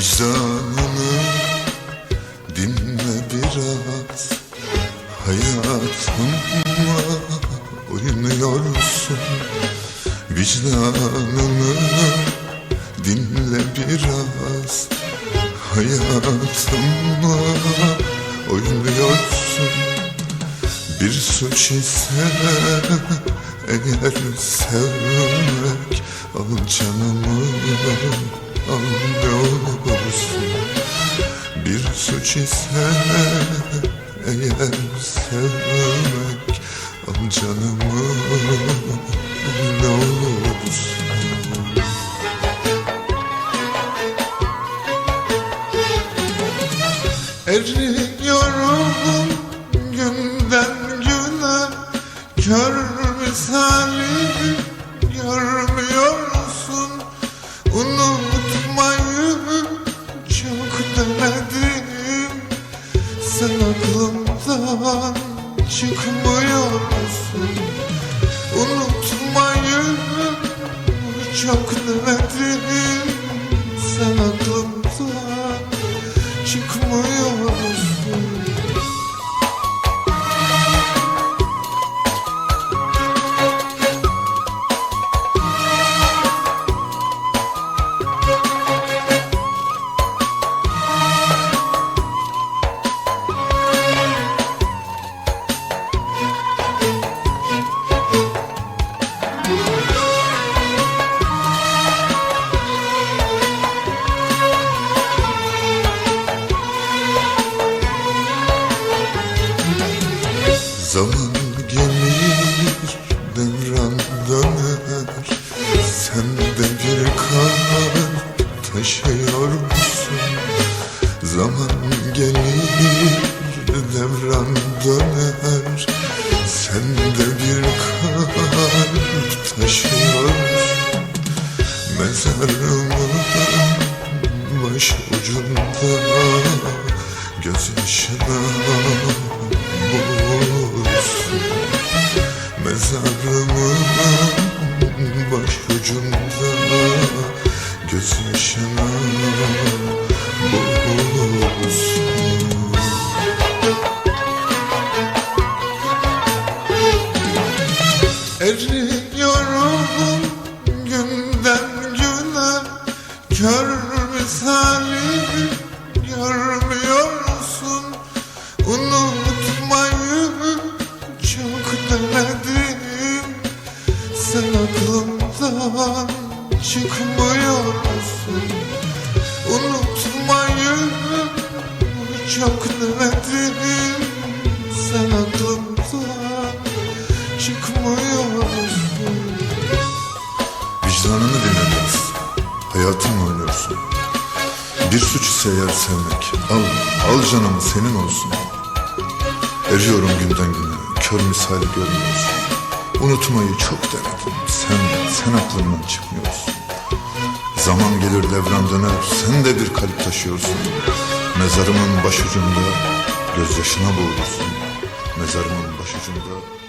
Vicdanını dinle biraz. Hayatımla oynuyorsun. Vicdanını dinle biraz. Hayatımla oynuyorsun. Bir suç ise eğer sevmek Al canımı anlıyorsun Bir suç ise eğer sevmek Al canımı anlıyorsun Eriyorum günden güne Kör misali denedim Sen aklımdan çıkmıyorsun Unutmayı çok denedim Sen aklımdan çıkmıyorsun Zaman gelir, devran döner. Sen de bir kalp taşıyorsun Zaman gelir, devran döner. Sen de bir kalp taşıyorsun Mezarımın baş ucunda Gözyaşına boğulsun Mezarımın baş ucunda Gözyaşına boğulsun Eriyorum günden güne Kör misali görmüyorsun Unutmayı çok denedim Sen aklımdan çıkmıyorsun Unutmayı çok denedim Sen aklımdan çıkmıyorsun Vicdanını dinlediniz Hayatınla oynuyorsun. Bir suç ise eğer sevmek. Al, al canımı senin olsun. Eriyorum günden güne. Kör misali görmüyorsun Unutmayı çok denedim Sen, sen aklımdan çıkmıyorsun. Zaman gelir devran döner Sen de bir kalp taşıyorsun. Mezarımın başucunda Gözyaşına boğulursun. Mezarımın başucunda